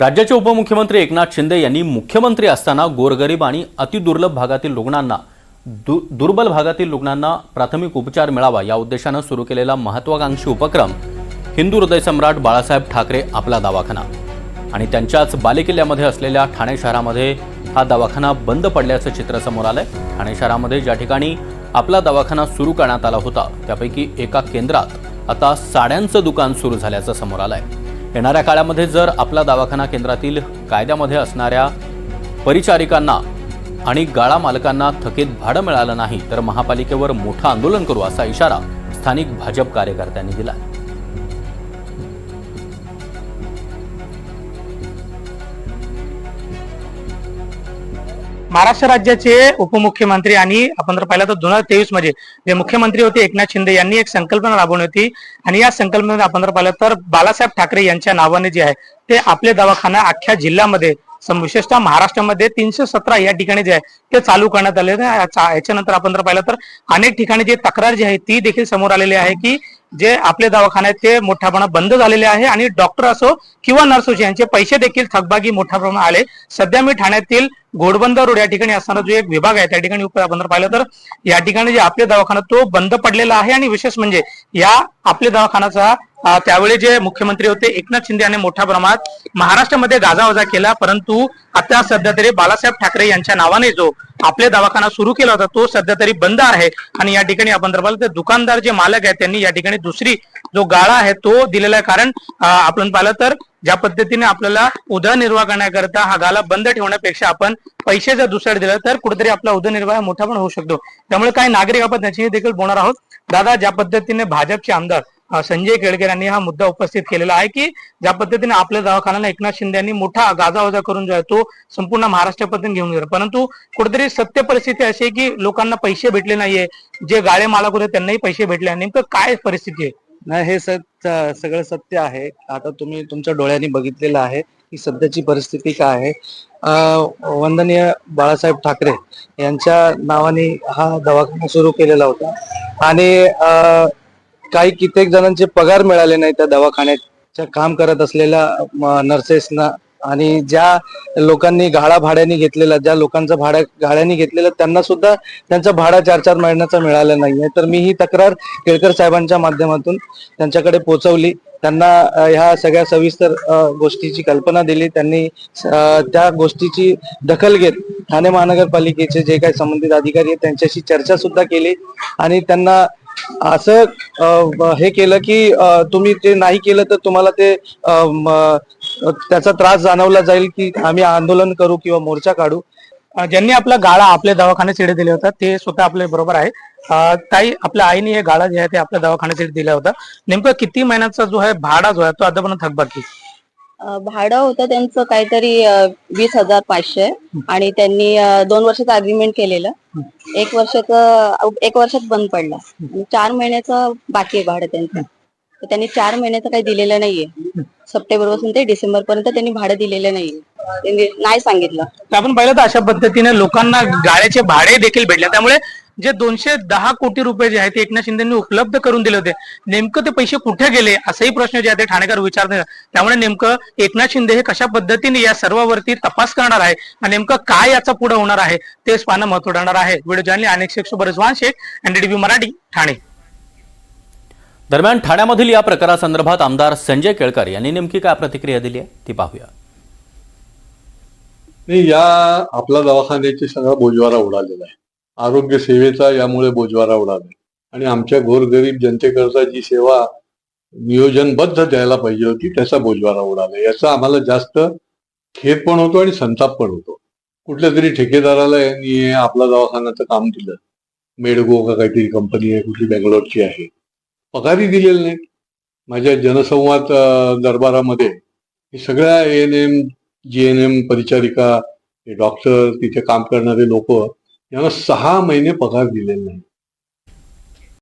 राज्याचे उपमुख्यमंत्री एकनाथ शिंदे यांनी मुख्यमंत्री असताना गोरगरीब आणि अतिदुर्लभ भागातील रुग्णांना दु दुर्बल भागातील रुग्णांना प्राथमिक उपचार मिळावा या उद्देशानं सुरू केलेला महत्वाकांक्षी उपक्रम हिंदू हृदय सम्राट बाळासाहेब ठाकरे आपला दवाखाना. आणि त्यांच्याच बालेकिल्ल्यामध्ये असलेल्या ठाणे शहरामध्ये हा दवाखाना बंद पडल्याचं चित्र समोर आलंय. ठाणे शहरामध्ये ज्या ठिकाणी आपला दवाखाना सुरू करण्यात आला होता त्यापैकी एका केंद्रात आता साड्यांचं दुकान सुरू झाल्याचं समोर आलंय. येणाऱ्या काळामध्ये जर आपला दवाखाना केंद्रातील कायद्यामध्ये असणाऱ्या परिचारिकांना आणि गाळा मालकांना थकीत भाडं मिळालं नाही तर महापालिकेवर मोठं आंदोलन करू असा इशारा स्थानिक भाजप कार्यकर्त्यांनी दिला महाराष्ट्र राज्याचे उपमुख्यमंत्री आणि आपण जर पाहिलं तर दोन हजार तेवीसमध्ये जे मुख्यमंत्री होते एकनाथ शिंदे यांनी एक संकल्पना राबवली होती. आणि या संकल्पनेत आपण जर पाहिलं तर बालासाहेब ठाकरे यांच्या नावाने जे आहे ते आपले दवाखाना अख्ख्या जिल्ह्यामध्ये विशेषतः महाराष्ट्रामध्ये तीनशे सतरा या ठिकाणी जे आहे ते चालू करण्यात आले याच्यानंतर आपण जर पाहिलं तर अनेक ठिकाणी जे तक्रार जी आहे ती देखील समोर आलेली आहे की जे आपले दवाखाने आहेत ते मोठ्या प्रमाणात बंद झालेले आहे आणि डॉक्टर असो किंवा नर्स असो यांचे पैसे देखील थकबाकी मोठ्या प्रमाणात आले. सध्या मी ठाण्यातील घोडबंदर रोड या ठिकाणी असणारा जो एक विभाग आहे त्या ठिकाणी उप- आपण जर पाहिलं तर या ठिकाणी जे आपले दवाखाना तो बंद पडलेला आहे आणि विशेष म्हणजे या आपले दवाखानाचा त्यावेळी जे मुख्यमंत्री होते एकनाथ शिंदे यांनी मोठ्या प्रमाणात महाराष्ट्रामध्ये गाजावाजा केला परंतु आता सध्या तरी बाळासाहेब ठाकरे यांच्या नावाने जो आपले दवाखाना सुरू केला होता तो सध्या तरी बंद आहे. आणि या ठिकाणी आपण जर पाहिलं तर दुकानदार जे मालक आहेत त्यांनी या ठिकाणी दुसरी जो गाळा आहे तो दिलेला आहे. कारण आपण पाहिलं तर ज्या पद्धतीने आपल्याला उदरनिर्वाह करण्याकरता हा गाला बंद ठेवण्यापेक्षा आपण पैसे जर दुसऱ्या दिले तर कुठेतरी आपला उदरनिर्वाह मोठा पण होऊ शकतो. त्यामुळे काही नागरिक आपण त्याची देखील बोलणार आहोत. दादा ज्या पद्धतीने भाजपचे आमदार संजय केळकर यांनी हा मुद्दा उपस्थित केलेला आहे की ज्या पद्धतीने आपल्या दवाखान्याला एकनाथ शिंदे यांनी मोठा गाजावाजा करून जो आहे तो संपूर्ण महाराष्ट्रापर्यंत घेऊन गेला. परंतु कुठेतरी सत्य परिस्थिती अशी आहे की लोकांना पैसे भेटले नाहीये. जे गाळे मालक होते त्यांनाही पैसे भेटले नाही. नेमकं काय परिस्थिती आहे? नाही हे सत्य सगळं सत्य आहे. आता तुम्ही तुमच्या डोळ्यांनी बघितलेलं आहे की सध्याची परिस्थिती काय आहे. वंदनीय बाळासाहेब ठाकरे यांच्या नावाने हा दवाखाना सुरू केलेला होता. आणि काही कित्येक जणांचे पगार मिळाले नाही त्या दवाखान्याच्या काम करत असलेल्या नर्सेसना आणि ज्या लोकांनी गाळा भाड्याने घेतलेला ज्या लोकांचं भाड्या गाळ्याने घेतलेलं त्यांना सुद्धा त्यांचं भाडं चार चार महिन्याचा मिळालं नाहीये तर मी ही तक्रार केळकर साहेबांच्या माध्यमातून त्यांच्याकडे पोहोचवली त्यांना ह्या सगळ्या सविस्तर गोष्टीची कल्पना दिली. त्यांनी त्या गोष्टीची दखल घेत ठाणे महानगरपालिकेचे जे काही संबंधित अधिकारी आहेत त्यांच्याशी चर्चा सुद्धा केली. आणि त्यांना असं हे केलं की तुम्ही ते नाही केलं तर तुम्हाला ते त्याचा त्रास जाणवला जाईल की आम्ही आंदोलन करू किंवा मोर्चा काढू. ज्यांनी आपला गाळा आपल्या दवाखान्यात चिडे दिले होता ते स्वतः आपल्या बरोबर आहे काही ताई आपल्या आईने हे गाळा जे आहे ते आपल्या दवाखान्यात दिला होता नेमकं किती महिन्याचा जो आहे भाडा जो आहे तो आतापर्यंत थकबाकी. भाडं होतं त्यांचं काहीतरी वीस हजार पाचशे. आणि त्यांनी दोन वर्षाचं अग्रीमेंट केलेलं. एक वर्षाचं एक वर्षात बंद पडला. आणि चार महिन्याचं बाकी आहे भाडं त्यांचं. तर त्यांनी चार महिन्याचं काही दिलेलं नाहीये. सप्टेंबरपासून ते डिसेंबर पर्यंत त्यांनी भाडं दिलेलं नाहीये. त्यांनी नाही सांगितलं. तर आपण पाहिलं तर अशा पद्धतीने लोकांना गाड्याचे भाडे देखील भेटले. त्यामुळे जे दोनशे दहा कोटी रुपये जे आहेत ते एकनाथ शिंदेनी उपलब्ध करून दिले होते. नेमकं ते पैसे कुठे गेले? असाही प्रश्न जे आहे ते ठाणेकर विचारते त्यामुळे नेमकं एकनाथ शिंदे हे कशा पद्धतीने या सर्वावरती तपास करणार आहे आणि नेमकं काय याचा पुढे होणार आहे तेच पाहणं महत्त्व ठरणार आहे. व्हिडिओ जर्नली अनेक शेख रिजवान शेख एनडीटीव्ही मराठी ठाणे. दरम्यान ठाण्यामधील या प्रकारासंदर्भात आमदार संजय केळकर यांनी नेमकी काय प्रतिक्रिया दिली आहे ती पाहूया. नाही या आपला दवाखान्याची सगळा बोजवारा उडालेला आहे. आरोग्य सेवेचा यामुळे बोजवारा उडाला आणि आमच्या गोरगरीब जनतेकरता जी सेवा नियोजनबद्ध द्यायला पाहिजे होती त्याचा बोजवारा उडाला याचा आम्हाला जास्त खेद पण होतो आणि संताप पण होतो. कुठल्या तरी ठेकेदाराला यांनी आपला दवाखान्याचं काम दिलं. मेडगो का काहीतरी कंपनी आहे कुठली बेंगलोरची आहे. पगारही दिलेली नाही माझ्या जनसंवाद दरबारामध्ये हे सगळ्या A N M G N M परिचारिका हे डॉक्टर तिथे काम करणारे लोक यांना सहा महिने पगार दिलेले नाही